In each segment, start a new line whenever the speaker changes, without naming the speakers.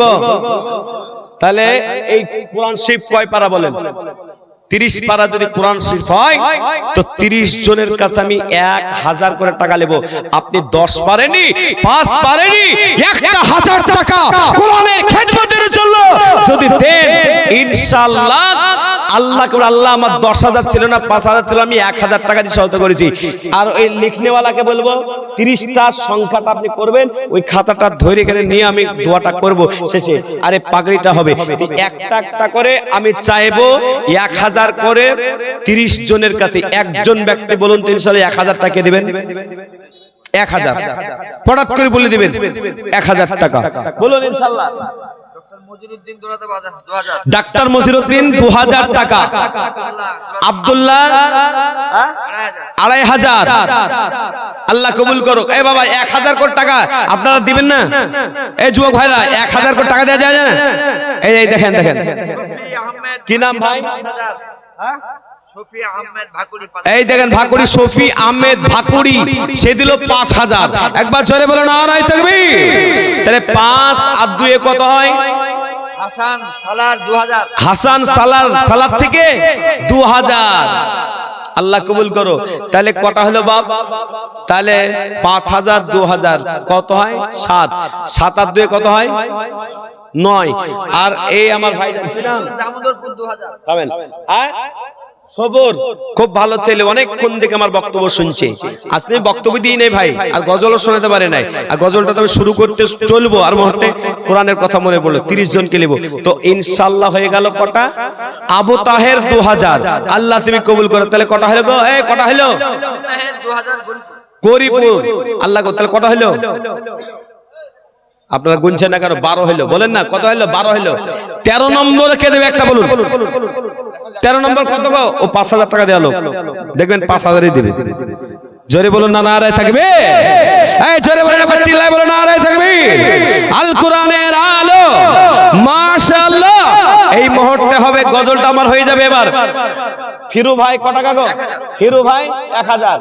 বলব? তাহলে এই কোরআন শরীফ কয় পারা বলেন? তিরিশ পারা যদি কোরআন শরীফ হয়, তো তিরিশ জনের কাছে আমি এক হাজার করে টাকা নেব। আপনি দশ পারেনি, পাঁচ পারেনি, একটা হাজার টাকা কোরআনের খেদমতের জন্য যদি দেন ইনশাল্লাহ আল্লাহ করে আল্লাহ আমার দশ হাজার ছিল না, পাঁচ হাজার ছিল, আমি এক হাজার টাকা দিয়ে সহায়তা করেছি। আর ওই লিখনেওয়ালাকে বলব তিরিশটা সংখ্যাটা আপনি করবেন, ওই খাতাটা ধরে গেলে নিয়ে আমি দোয়াটা করব শেষে। আরে পাগড়িটা হবে। একটা একটা করে আমি চাইব এক হাজার করে তিরিশ জনের কাছে। একজন ব্যক্তি বলুন তিন সালে এক হাজার টাকা দেবেন? এক হাজার। হঠাৎ করে বলে দেবেন, এক হাজার টাকা। বলুন ইনশাল্লাহ। ডাক্তার মজিরুদ্দিন দু হাজার টাকা। আব্দুল্লাহ? আড়াই হাজার। আল্লাহ কবুল করো এ বাবা এক হাজার কোটি টাকা। আপনারা দিবেন না? এই যুবক ভাইরা এক হাজার কোটি টাকা দেওয়া যায় না? এই দেখেন দেখেন। কি নাম ভাই? এই দেখেন ভাকুড়ি শফি আহমেদ ভাকুড়ি সে দিল পাঁচ হাজার। একবার জোরে বলো না নাই থাকবি তাহলে পাঁচ আর দুয়ে কত হয়?
হাসান সালার দু হাজার।
হাসান সালার সালার থেকে দু হাজার। আল্লাহ কবুল করো। তাহলে কটা হলো বাপ? তাহলে পাঁচ হাজার দু হাজার। কত হয়? সাত। সাত আর দুয়ে কত হয়? নয়। আর এই আমার ভাই
দামোদরপুর দু হাজার।
পাবেন খুব ভালো ছেলে, অনেকক্ষণ থেকে আমার বক্তব্য শুনছে। আজকে আমি বক্তব্য দিই নেই ভাই, আর গজলও শোনাতে পারে নাই। আর গজলটা তবে শুরু করতে চলবো, আর মুহূর্তে কোরআনের কথা মনে পড়ল, তিরিশ জনকে নেব। তো ইনশাল্লাহ হয়ে গেল কটা? আবু তাহের দু হাজার আল্লাহ তুমি কবুল করো। তাহলে কটা হলো গো? এই, কটা হলো?
গরিপুর
আল্লাহ তাহলে কটা হলো? আপনারা গুনছেন না কেন? বারো হইল বলেন না, কত হইল বারো হইল তেরো নম্বরে কে দেবে একটা বলুন? তেরো নম্বর কত গো? ও পাঁচ হাজার টাকা দেওয়া লোক। দেখবেন পাঁচ হাজারই দিবে। জোরে বলুন, না নারায় থাকবে? জোরে বলুন আবার চিল্লায় বলুন, নারায় থাকবে? আল কোরআনের আলো, মাশাআল্লাহ। এই মুহূর্তে হবে, গজলটা আমার হয়ে যাবে এবার। ফিরু ভাই কত টাকা গো? ফিরু ভাই, এক হাজার।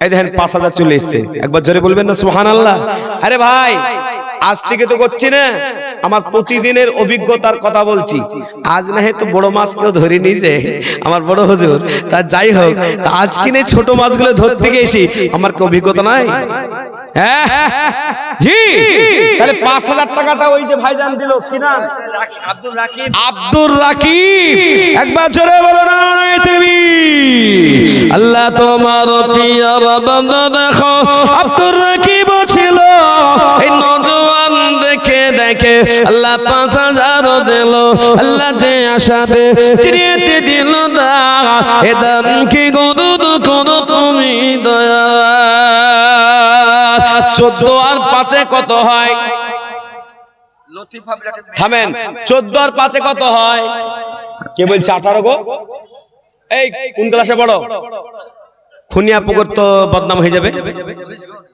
এই দেখেন, পাঁচ হাজার চলে এসছে। একবার জোরে বলবেন না সুহান আল্লাহ আরে ভাই আজ থেকে তো করছি না। আমার প্রতিদিনের অভিজ্ঞতার কথা বলছি। আজ না তো বড় মাছ কেউ ধরে নিয়েছে আমার বড় হুজুর। তা যাই হোক তা আজ কিনে ছোট মাছগুলো ধরতে গেছি আমার কি অভিজ্ঞতা নাই? হ্যাঁ? জি। তাহলে পাঁচ হাজার টাকাটা ওই যে ভাইজান দিল কি নাম? আব্দুর রাকিব। একবার জোরে বলো না তুমি। আল্লাহ তোমার দেখো। আব্দুর রাকিব ছিল। এই নজওয়ান দেখে দেখে আল্লাহ পাঁচ হাজার দিল। আল্লাহ যে আশাতে চিনিয়ে দিল দা। এ দান কি গদুদ করো তুমি দয়া? চোদ্দ আর পাঁচে কত হয়? থামেন, চোদ্দ আর পাঁচে কত হয়? কে বলছে আঠারো গো? এই, কোন ক্লাসে খুনিয়া পুকুর তো বদনাম হয়ে যাবে।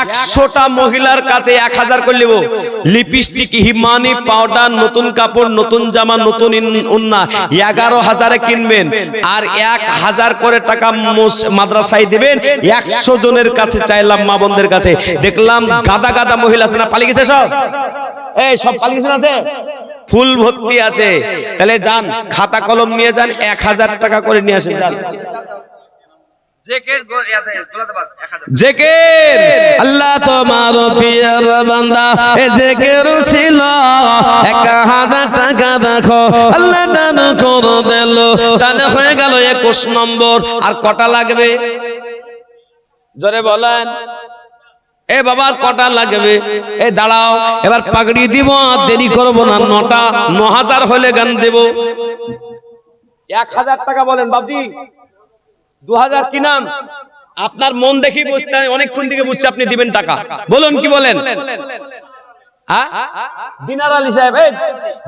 একশোটা মহিলার কাছে এক হাজার করে নেব। লিপস্টিক, হিমানি পাউডার, নতুন কাপড়, নতুন জামা, নতুন উন্না, এগারো হাজারে কিনবেন। আর এক হাজার করে টাকা মাদ্রাসায় দিবেন। একশো জনের কাছে চাইলাম মা বোনদের কাছে। দেখলাম গাদা গাদা মহিলা আছে না, পালিয়ে গেছে সব? এই, সব পালিয়ে গেছে না? ফুল ভর্তি আছে। তাহলে যান, খাতা কলম নিয়ে যান, এক হাজার টাকা করে নিয়ে আসেন, যান।
জেকের
আল্লাহ তোমার পিয়ার বান্দা এ জেকের ছিল এক হাজার টাকা দেখো। আল্লাহ দান করে দিল। তাহলে হয়ে গেল একুশ নম্বর। আর কটা লাগবে? জোরে বলেন। এ বাবা আর কটা লাগবে? এ দাঁড়াও এবার পাগড়ি দিব আর দেরি করব না। নটা ন হাজার হলে গান দেব। এক হাজার টাকা বলেন বাবজি। দু হাজার কি নাম? আপনার মন দেখি বুঝতে অনেকক্ষণ থেকে বুঝছে আপনি দিবেন টাকা। বলুন কি বলেন? দিনার আলী সাহেব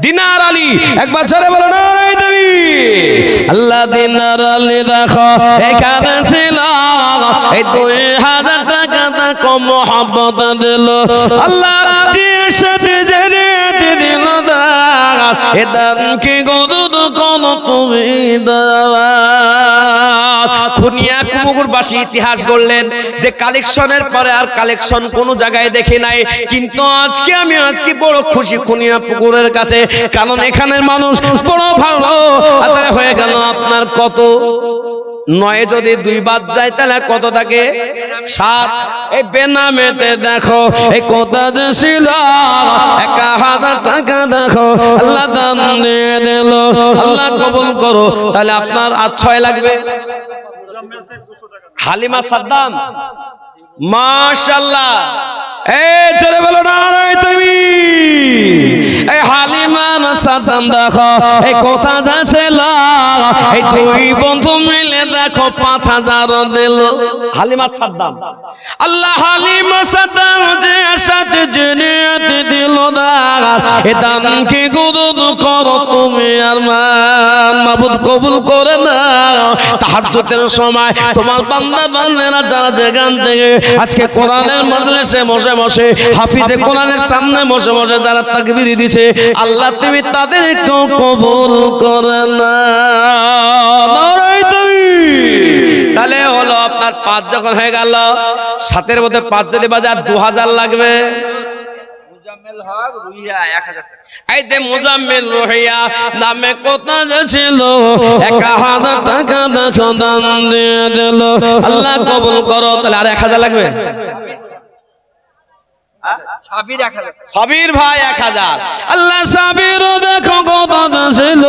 দিনার আলী একবার জোরে বলুন
আল্লাহ দিনার আলী দেখো এখানে ছিল। এই দুই হাজার টাকা দেখো মোহাম্মত দিল। আল্লাহ সাথে জেনে দিল দান কি গরুর কোন তুমি
ইতিহাস গড়লেন যে কালেকশনের পরে আর কালেকশন কোন জায়গায় দেখি নাই। কিন্তু আজকে আমি আজকে বড় খুশি খুনিয়া পুকুরের কাছে। কারণ এখানের মানুষ বড় ভালো। হয়ে গেল আপনার কত নয় যদি দুই বাদ যায়, তাহলে কত থাকে? সাত। এই বেনামেতে দেখো এই কত ছিল। এক হাজার টাকা দেখো, আল্লাহ দান দিয়ে দিল। আল্লাহ কবুল করো, তাহলে আপনার আর ছয় লাগবে। হালিমা সাদ্দাম। মাশাল্লাহ এই জোরে বলো না তুমি এই হালিমা দেখো, এই এই বন্ধু মিলে দেখো, পাঁচ হাজার দিল। হালিমা সাদ্দাম। আল্লাহ হালিমা সাদ্দাম যে সাথে জেনিয়ত দিল এ দান কি গুরুদ করো, তুমি আর মাবুদ কবুল করে না তাহাজ্জুদের সময় তোমার বান্দা বান্দারা যারা যেখান থেকে আজকে কোরআনের মজলিসে বসে বসে হাফিজে কোরআনের সামনে বসে বসে যারা তাকবীর দিছে আল্লাহ তুমি তাদের একটু কবুল করে না তাহলে হলো আপনার পাঁচ যখন হয়ে গেল সাতের মধ্যে পাঁচ যদি বাজার দু হাজার লাগবে এই যে মুজাম্মিল রহিয়া নামে কত ছিল? এক হাজার টাকা দান দিয়ে দিল। আল্লাহ কবুল করো তাহলে আর এক হাজার লাগবে?
সাবির
ভাই এক হাজার। আল্লাহ সাবির দেখো কত ছিল।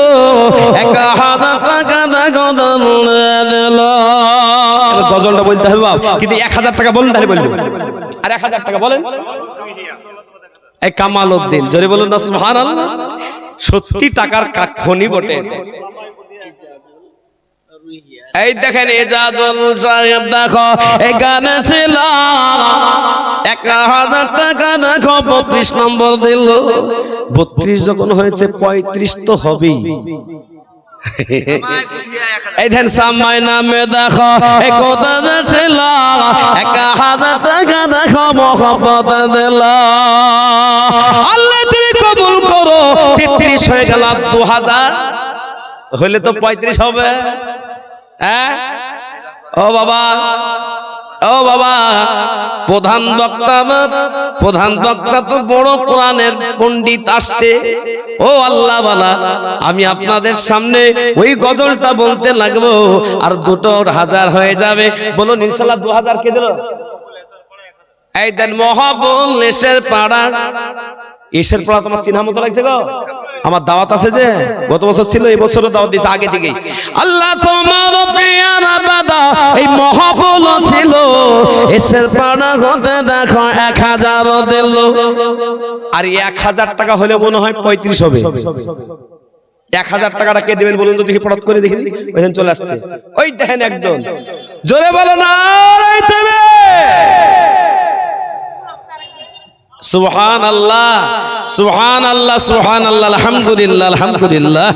এক হাজার টাকা দেখো দিল। গজলটা বলতে হবে বাপ কিন্তু এক হাজার টাকা বলেন তাহলে বলবেন আর এক হাজার টাকা বলেন। এই কামাল উদ্দিন জোরে বলুন না সুহান সত্যি টাকার কাক্ষণই বটে। এই দেখেন এজাজুল সাহেব দেখো এখানে ছিল এক হাজার টাকা দেখো, বত্রিশ নম্বর দিল। বত্রিশ যখন হয়েছে, পঁয়ত্রিশ তো হবেই। এই দেখো হাজার টাকা হয়ে গেল দু হাজার। হইলে তো পঁয়ত্রিশ হবে। ও বাবা ও বাবা, প্রধান বক্তা আমার, প্রধান বক্তা তো বড় কোরআনের পণ্ডিত আসছে। ও আল্লাহ বালা, আমি আপনাদের সামনে ওই গজলটা বলতে লাগবো, আর দুটো হাজার হয়ে যাবে। বলুন, ইনশাল্লাহ দু হাজার কে দিল? এই দেন মহাবল এসের পাড়া। এসের পাড়া তোমার চিহ্ন মতো লাগছে গো। আমার দাওয়াত আছে যে, গত বছর ছিল, এই বছরও দাওয়াত দিয়েছে, আগে থেকেই। আল্লাহ তোমার এই মহাবল ছিল। এসের পাড়া হতে দেখো, এক হাজার দিল। আর এক হাজার টাকা হলে মনে হয় পঁয়ত্রিশ হবে। এক হাজার টাকাটা কে দেবেন বলুন তো, দেখি পড়াত করে দেখি। ওইখানে চলে আসছে। ওই দেখেন একজন। জোরে বলো না সুবহান আল্লাহ সুবহান আল্লাহ সুবহান আল্লাহ আলহামদুলিল্লাহ আলহামদুলিল্লাহ।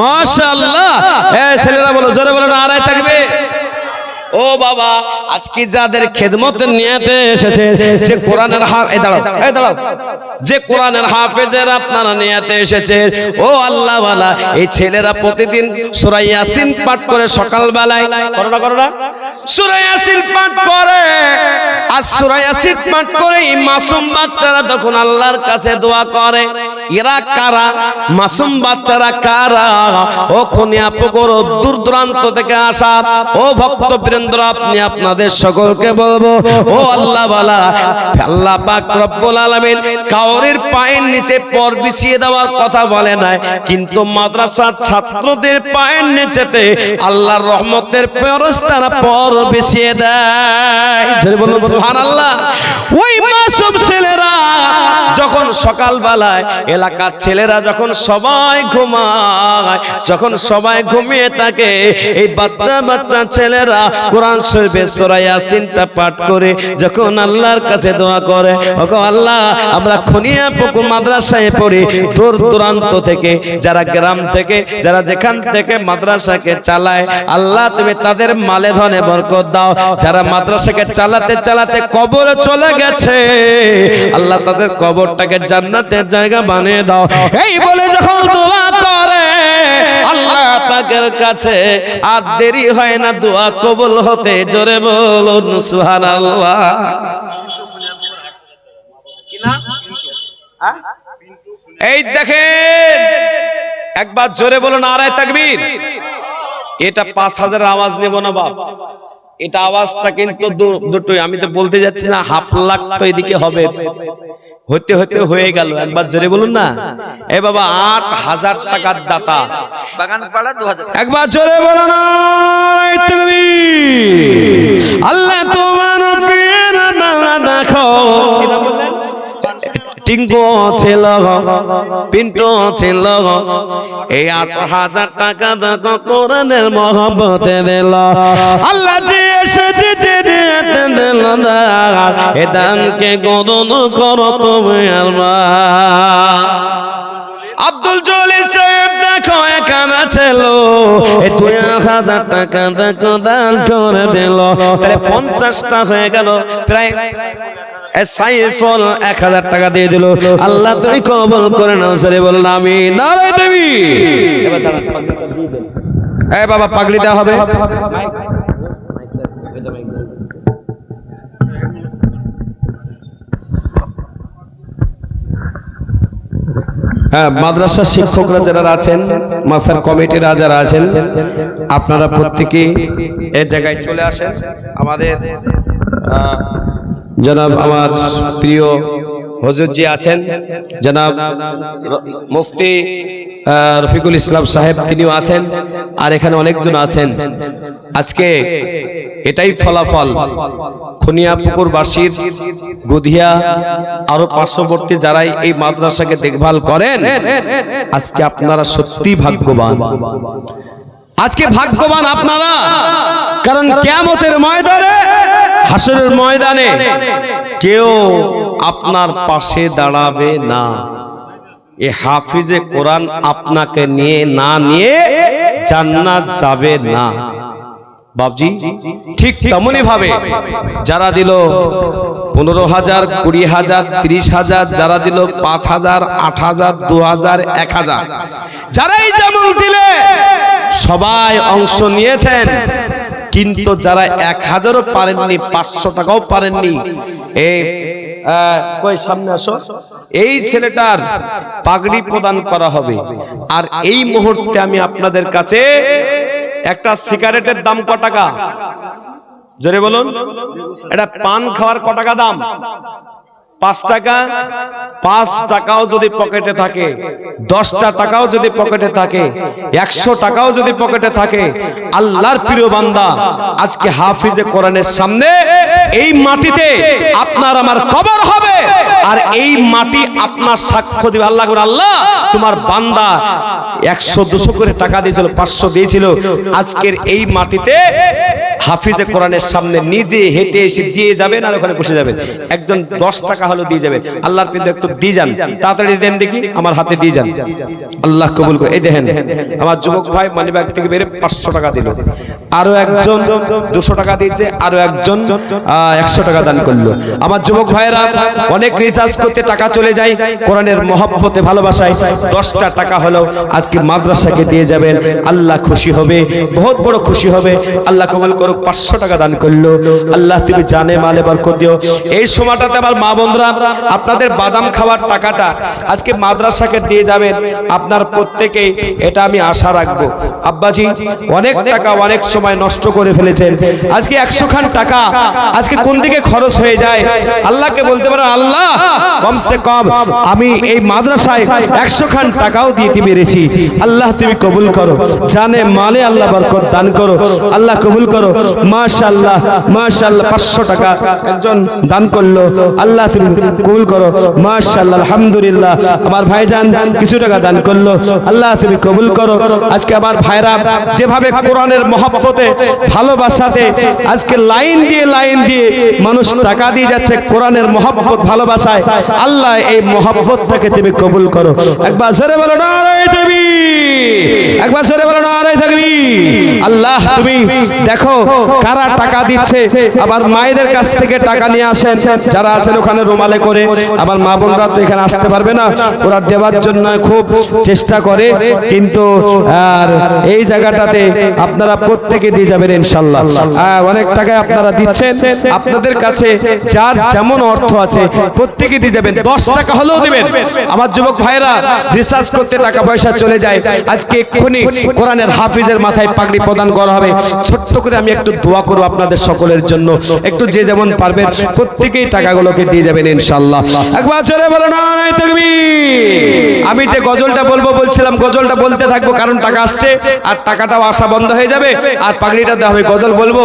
মাশাআল্লাহ। এ ছেলেরা বলো, জোরে বলো আড়াই থাকবে? ও বাবা, আজকে যাদের খেদমত নিয়েতে এসেছে, যে কোরআনের হা এই দাঁড়াও, এই যে কোরআনের হাফেজের আপনারা নিয়েতে এসেছে, ও আল্লাহ ওয়ালা এই ছেলেরা প্রতিদিন সূরা ইয়াসিন পাঠ করে সকাল বেলায় করো আপনি আপনাদের সকলকে বলব, ও আল্লাহ আলামিন কাউরের পায়ের নিচে পর বিছিয়ে দেওয়ার কথা বলে নাই। কিন্তু মাদ্রাসার ছাত্রদের পায়ের নিচেতে আল্লাহর রহমতের ফেরেশতারা পর বিছিয়ে দেয়। বলুন। সুবহানাল্লাহ। ওই মাসুম ছেলেরা যখন যখন সকালবেলায় এলাকার ছেলেরা যখন সবাই ঘুমায়, যখন সবাই ঘুমিয়ে থাকে, এই বাচ্চা বাচ্চা ছেলেরা কোরআন শরীফে সূরা ইয়াসিনটা পাঠ করে যখন আল্লাহর কাছে দোয়া করে, ওগো আল্লাহ, আমরা খনিয়া পুকুর মাদ্রাসায় পড়ি, দূর দূরান্ত থেকে, যারা গ্রাম থেকে, যারা যেখান থেকে মাদ্রাসাকে চালায়, আল্লাহ তুমি তাদের মালে ধনে বরকত দাও, যারা মাদ্রাসাকে চালাতে চালাতে কবরে চলে গেছে, আল্লাহ তাদের কবরটাকে জান্নাতের জায়গা বানিয়ে দাও। এই বলে যখন দোয়া করে, আল্লাহ পাকের কাছে আর দেরি হয় না, দোয়া কবুল হতে জোরে বলুন, সুবহানাল্লাহ। এই দেখেন, একবার জোরে বলুন আড়াই তাকবীর। এটা পাঁচ হাজারের আওয়াজ নেব না, বাপ। এটা আওয়াজটা কিন্তু দুটোই, আমি তো বলতে যাচ্ছি না, হাফ লাখ তো এদিকে হবে। হতে হতে হয়ে গেল। একবার জোরে বলুন না। এ বাবা আট হাজার টাকার দাতা।
বাগান পাড়া দু হাজার
একবার জোরে বলো না আড়াই তাকবীর। আল্লাহ তোমার দেখো। টিঙ্কু ছিল পিন্টু ছিল এই আট হাজার টাকা দেখো কোরআনের মহব্বতে দিল। আল্লাহ যে এসে দিল গদন তুমি আব্দুল জলিল সাহেব, দেখো, এখানে ছিল। তুই হাজার টাকা দেখো, দান করে দিল। তাহলে পঞ্চাশটা হয়ে গেল। প্রায় সাইফল এক হাজার টাকা দিয়ে দিল। আল্লাহ তুমি কবল করে নাও সরে বললাম আমি নারায় দেবী। বাবা, পাগড়ি দেওয়া হবে। হ্যাঁ মাদ্রাসা শিক্ষকরা যারা আছেন, মাসার কমিটিরা যারা আছেন, আপনারা প্রত্যেকে এই জায়গায় চলে আসেন। আমাদের জনাব আমার প্রিয় হজরত জি আছেন, জনাব মুফতি রফিকুল ইসলাম সাহেব তিনিও আছেন, আর এখানে অনেকজন আছেন। আজকে এটাই ফলাফল। খুনিয়াপুকুরবাসীর গুধিয়া আরও পার্শ্ববর্তী যারাই এই মাদ্রাসাকে দেখভাল করেন, আজকে আপনারা সত্যি ভাগ্যবান। আজকে ভাগ্যবান আপনারা, কারণ কেয়ামতের ময়দানে, হাসরের ময়দানে কেউ আপনার পাশে দাঁড়াবে না। এ হাফিজে কোরআন আপনাকে নিয়ে, না নিয়ে জান্নাত যাবে না। বাবজি ঠিক তেমনই ভাবে যারা দিল পনেরো হাজার কুড়ি হাজার ত্রিশ হাজার যারা দিল পাঁচ হাজার আট হাজার দু হাজার এক হাজার। যারাই যেমন দিলে সবাই অংশ নিয়েছেন। কিন্তু যারা এক হাজারও পারেননি পাঁচশো টাকাও পারেননি এই কই সামনে আসো। এই ছেলেটার পাগড়ি প্রদান করা হবে। আর এই মুহূর্তে আমি আপনাদের কাছে একটা সিগারেটের দাম ক টাকা? জোরে বলুন। এটা পান খাওয়ার ক টাকা দাম? পাঁচ টাকা, পাঁচ টাকাও যদি পকেটে থাকে, দশটা টাকাও যদি পকেটে থাকে, একশো টাকাও যদি পকেটে থাকে, আল্লাহর প্রিয় বান্দা, আজকে হাফিজে কোরআনের সামনে এই মাটিতে আপনার আমার কবর হবে, আর এই মাটি আপনার সাক্ষ্য দিবে। আল্লাহ আল্লাহ, তোমার বান্দা একশো, দুশো করে টাকা দিয়েছিল, পাঁচশো দিয়েছিল। আজকের এই মাটিতে হাফিজে কোরআনের সামনে নিজে হেঁটে এসে দিয়ে যাবেন আর ওখানে বসে যাবেন। একজন দশ টাকা হলো দিয়ে যাবেন। আল্লাহর কিন্তু একটু দিয়ে যান। তাড়াতাড়ি দেন দেখি আমার হাতে দিয়ে যান। আল্লাহ কবুল করে। এই দেখেন আমার যুবক ভাই মানিব্যাগ থেকে বেড়ে পাঁচশো টাকা দিল। আরও একজন দুশো টাকা দিয়েছে আরও একজন একশো টাকা দান করল। আমার যুবক ভাইয়েরা অনেক রিচার্জ করতে টাকা চলে যায় কোরআনের মহব্বতে ভালোবাসায়। দশটা টাকা হলেও আজকে মাদ্রাসাকে দিয়ে যাবেন। আল্লাহ খুশি হবে বহুত বড় খুশি হবে। আল্লাহ কবুল করুক পাঁচশো টাকা দান করল। আল্লাহ, তুমি জানে মালে বরকত দিও। এই সময়টাতে আমার মা বন্ধুরা, আপনাদের বাদাম খাওয়ার টাকাটা আজকে মাদ্রাসাকে দিয়ে যাবেন। আপনার প্রত্যেকেই এটা আমি আশা রাখব। আব্বাজি, অনেক টাকা অনেক সময় নষ্ট করে ফেলেছেন। আজকে একশো খান টাকা আজকে কোন দিকে খরচ হয়ে যায়? আল্লাহকে বলতে পারো আল্লাহ, কমসে কম আমি এই মাদ্রাসায় একশো খান টাকাও দিতে পেরেছি। আল্লাহ, তুমি কবুল করো। জানে মালে আল্লাহ বরকত দান করো। আল্লাহ কবুল করো। মাশাআল্লাহ মাশাআল্লাহ, পাঁচশো টাকা একজন দান করল। আল্লাহ তুমি কবুল করো। মাশাআল্লাহ, আলহামদুলিল্লাহ। আমার ভাইজান কিছু টাকা দান করল। আল্লাহ তুমি কবুল করো। আজকে আমার ভাইরা যেভাবে কোরআনের মহব্বতে, ভালোবাসাতে, আজকে লাইন দিয়ে লাইন দিয়ে মানুষ টাকা দিয়ে যাচ্ছে কোরআনের মহব্বত, ভালোবাসায়, আল্লাহ এই মহব্বতটাকে তুমি কবুল করো। একবার জোরে বলো দেবী একবার জোরে বলো আল্লাহ তুমি দেখো কারা টাকা দিচ্ছে? আবার মায়েদের কাছ থেকে টাকা নিয়ে আসেন। যারা আছেন ওখানে রুমালে করে। আবার মা বোনরা তো এখানে আসতে পারবে না। ওরা দেওয়ার জন্য খুব চেষ্টা করে। কিন্তু, আর এই জায়গাটাতে আপনারা প্রত্যেকে দিয়ে যাবেন ইনশাল্লাহ। অনেক টাকায় আপনারা দিচ্ছেন। আপনাদের কাছে যার যেমন অর্থ আছে, প্রত্যেকে দিয়ে যাবেন। দশ টাকা হলেও দিবেন। আমার যুবক ভাইরা রিসার্চ করতে টাকা পয়সা চলে যায়। আজকে এক্ষুনি কোরআনের হাফিজের মাথায় পাগড়ি প্রদান করা হবে। ছোট্ট করে আমি একটু দোয়া করব আপনাদের সকলের জন্য। একটু যে যেমন পারবেন প্রত্যেকেই টাকাগুলোকে দিয়ে যাবেন ইনশাল্লাহ একবার আমি যে গজলটা বলব বলছিলাম, গজলটা বলতে থাকব কারণ টাকা আসছে, আর টাকাটাও আসা বন্ধ হয়ে যাবে, আর পাগড়িটা দেওয়া হবে। গজল বলব?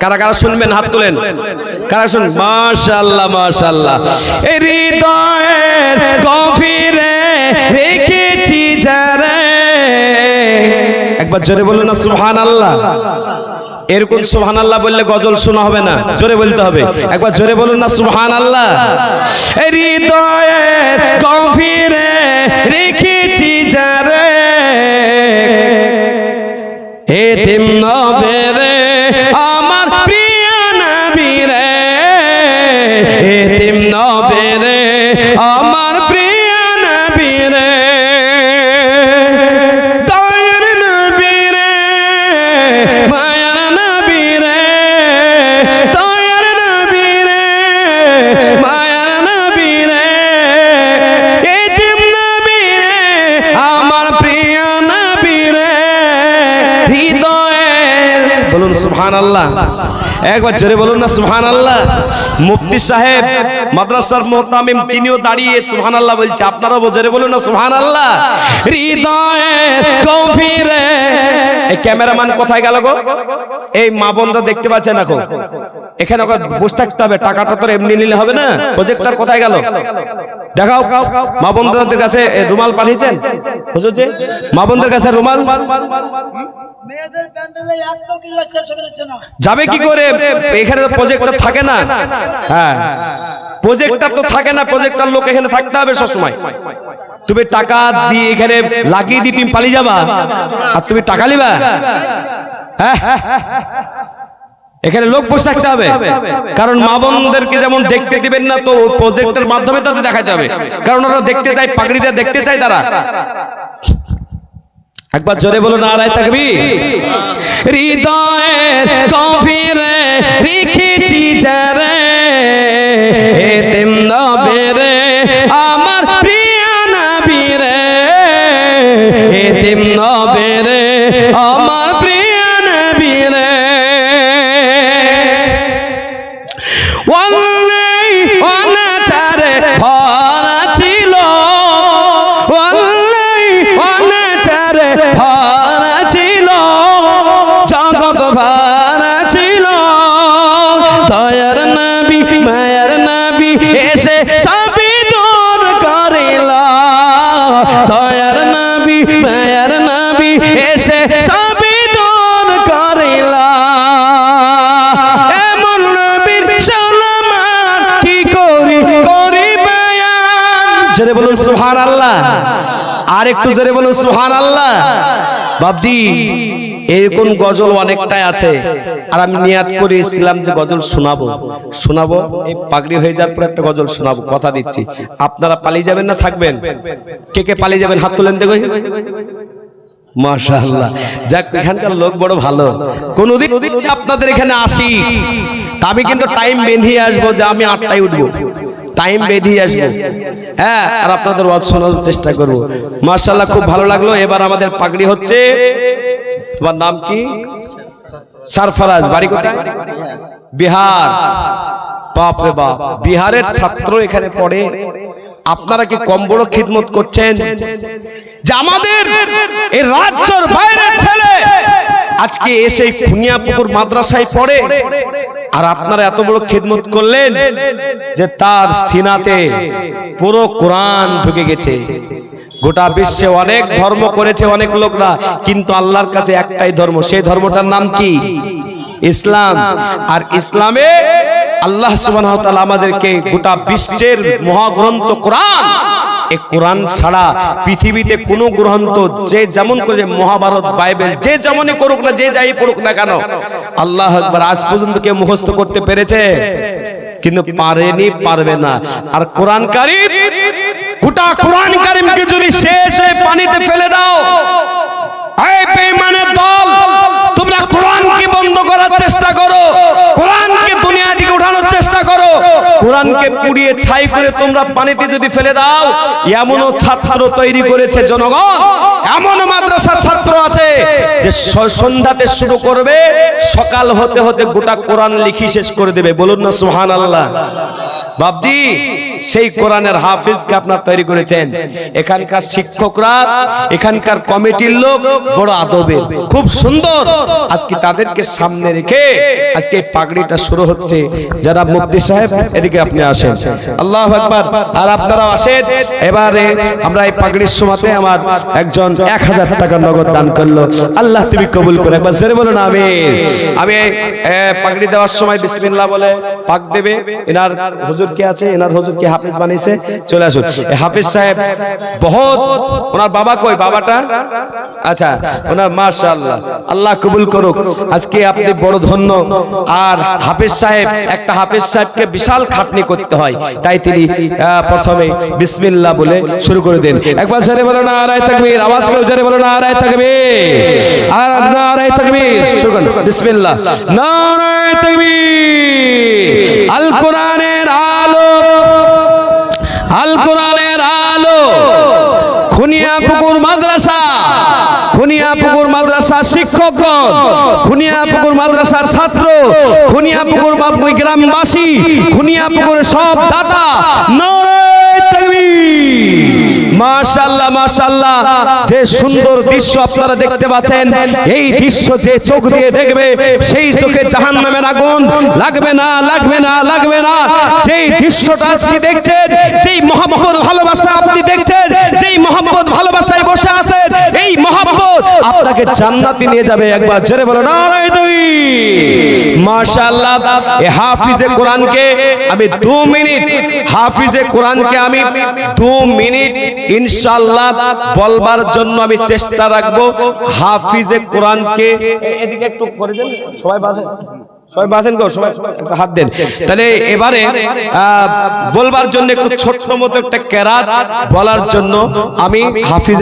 কারা কারা শুনবেন, হাত তুলেন। কারা শুন? মাশাল্লাহ মাশাল্লাহ হৃদয়ের গভীরে একবার জোরে বলুন না সুহান আল্লাহ এরকম সুহান আল্লাহ বললে গজল শোনা হবে না, জোরে বলতে হবে। একবার জোরে বলুন না সুহান আল্লাহ হৃদয়ের রেখেছি একবার জোরে বলুন না সুহান আল্লাহ মুফতি সাহেব, মাদ্রাসার মোহতামিম, তিনিও দাঁড়িয়ে সুহান আল্লাহ বলছে। আপনারাও জোরে বলুন না হৃদয়ের গভীরে। এই ক্যামেরাম্যান কোথায় গেল গো? এই মা বোনরা দেখতে পাচ্ছেন এখন এখানে বসে থাকতে হবে, টাকাটা তো এমনি নিলে হবে না। প্রজেক্টর কোথায় গেল? দেখাও। মা বোনদের কাছে রুমাল পাঠিয়েছেন? হুজুর জি? মা বোনদের কাছে রুমাল? যাবে কি করে? এখানে তো থাকে না। হ্যাঁ। প্রজেক্টর তো থাকে না প্রজেক্টর লোক এখানে থাকতে হবে সবসময়। তুমি টাকা দিয়ে এখানে লাগিয়ে দিয়ে তুমি পালিয়ে যাবা। আর তুমি টাকা লিবা হ্যাঁ। এখানে লোক বসে থাকতে হবে। কারণ মা বোনদেরকে যেমন দেখতে দিবেন না, তো প্রজেক্টের মাধ্যমে তাদের দেখাতে হবে। কারণ ওরা দেখতে চায়, পাগড়িটা দেখতে চায় তারা। একবার জোরে বলো নারায় থাকবি হৃদয়ের আমার নবেরে। জোরে বলুন সুবহানাল্লাহ। আর একটু জোরে বলুন সুবহানাল্লাহ। বাবজি এরকম গজল অনেকটাই আছে। আর আমি নিয়াত করে ইসলাম যে গজল শোনাবো। শোনাবো পাগড়ি হয়ে যাওয়ার পর একটা গজল শোনাবো, কথা দিচ্ছি। আপনারা পালিয়ে যাবেন না থাকবেন? কে কে পালিয়ে যাবেন? হাত তুলেন দেখো। মাশাআল্লাহ। যাক, এখানকার লোক বড় ভালো। কোনদিন আপনাদের এখানে আসি। আমি কিন্তু টাইম বেঁধিয়ে আসব যে আমি আটটায় উঠবো। টাইম বেঁধিয়ে আসব। হ্যাঁ আর আপনাদের ওয়াজ শোনার চেষ্টা করব। মাশাআল্লাহ খুব ভালো লাগল। এবার আমাদের পাগড়ি হচ্ছে। তোমার নাম কি? সারফরাজ বাড়ি কোথায়? বিহার। বাপ রে বাপ। বিহারের ছাত্র এখানে পড়ে। আপনারা কি কম বড় খিদমত করছেন? যে আমাদের এই রাজ্যের বাইরের ছেলে আজকে এসে এই খুনিয়াপুকুর মাদ্রাসায় পড়ে। আর আপনারা এত বড় খেদমত করলেন যে তার সিনাতে পুরো কোরআন ঢুকে গেছে। গোটা বিশ্বে অনেক ধর্ম করেছে অনেক লোকরা, কিন্তু আল্লাহর কাছে একটাই ধর্ম, সেই ধর্মটার নাম কি? ইসলাম। আর ইসলামে আল্লাহ সুবহানাহু ওয়া তাআলা আমাদেরকে গোটা বিশ্বের মহাগ্রন্থ কোরআন এই কোরআন ছাড়া পৃথিবীতে কোনো গ্রন্থ যে যেমন করে মহাভারত, বাইবেল, যে যেমনই করুক না, যে যাই পড়ুক না কেন, আল্লাহ আকবার আজ পর্যন্ত কেউ মুখস্থ করতে পেরেছে? কিন্তু পারেনি, পারবে না। আর কোরআন কারিম, গোটা কোরআন কারিমকে যদি শেষ হয়ে পানিতে ফেলে দাও, এই বেঈমানের দল, তোমরা কোরআনকে বন্ধ করার চেষ্টা করো। কোরআনকে দুনিয়া থেকে উঠানোর চেষ্টা করো। কোরআনকে পুড়িয়ে ছাই করে তোমরা পানিতে যদি ফেলে দাও, এমনও ছাত্র তৈরি করেছে জনগণ। এমন মাদ্রাসার ছাত্র আছে যে সন্ধ্যাতে শুরু করবে, সকাল হতে হতে গোটা কোরআন লিখি শেষ করে দেবে। বলুন না সুহান আল্লাহ বাবজি সেই কোরআনের হাফিজকে আপনার তৈরি করেছেন। এখানকার শিক্ষকরা এখানকার কমিটির লোক বড় আদবের খুব সুন্দর। আজকে তাদেরকে সামনে রেখে আজকে পাগড়িটা শুরু হচ্ছে। যারা মুফতি সাহেব এদিকে আপনি আসেন। আল্লাহ আকবার। আর আপনারাও আসেন। এবারে আমরা এই পাগড়ির সময়তে আমার একজন এক হাজার টাকা নগদ দান করল। আল্লাহ তুমি কবুল করে। একবার জোরে বলুন আমি আমি এ, পাগড়ি দেওয়ার সময় বিসমিল্লাহ বলে পাক দেবে। এনার হুজুর কে আছে? এনার হুজুর কে হাফিজ বানিয়েছে। চলে আসুন। হাফিজ সাহেব বহুত ওনার বাবা কই? বাবাটা? আচ্ছা ওনার মাশাআল্লাহ। আল্লাহ কবুল করুক। আজকে আপনি বড় ধন্য। আর হাফিজ সাহেব, একটা হাফিজ সাহেবকে বিশাল খাটনি করতে হয়। তাই তিনি প্রথমে বিসমিল্লাহ বলে শুরু করে দেন। একবার জোরে বলো না আরাই তাকবীর। আওয়াজ করে জোরে বলো না আরাই তাকবীর। আর নারাই তাকবীর। শুরু করুন। বিসমিল্লাহ। নারাই তাকবীর। খুনিয়া পুকুর মাদ্রাসা। খুনিয়া পুকুর মাদ্রাসা শিক্ষক খুনিয়া পুকুর মাদ্রাসার ছাত্র। খুনিয়া পুকুর গ্রামবাসী খুনিয়া পুকুরের সব দাদা নারায়ে তাকবীর মাশাআল্লাহ মাশাআল্লাহ। যে সুন্দর দৃশ্য আপনারা দেখতে পাচ্ছেন, এই দৃশ্য যে চোখ দিয়ে দেখবে, সেই চোখে জাহান্নামের আগুন। লাগবে না লাগবে না লাগবে না। যেই দৃশ্যটা আজকে দেখছেন, যেই মহব্বত, ভালোবাসা আপনি দেখছেন, যেই মহব্বত, ভালোবাসায় বসে আছেন, এই মহব্বত আপনাকে জান্নাতে নিয়ে যাবে একবার। জোরে বলো, নারায়ে দুই। মাশাআল্লাহ এই হাফিজে কোরআনকে আমি দু মিনিট, হাফিজে কোরআনকে আমি দু মিনিট ইনশাআল্লাহ বলবার জন্য আমি চেষ্টা রাখব। হাফিজে কোরআনকে এদিকে একটু করে দেন সবাই বাদে সবাই বাঁধেন গো সবাই হাত দেন। তাহলে এবারে আহ, বলবার জন্য একটু ছোট্ট মতো একটা কেরাত বলার জন্য আমি হাফিজে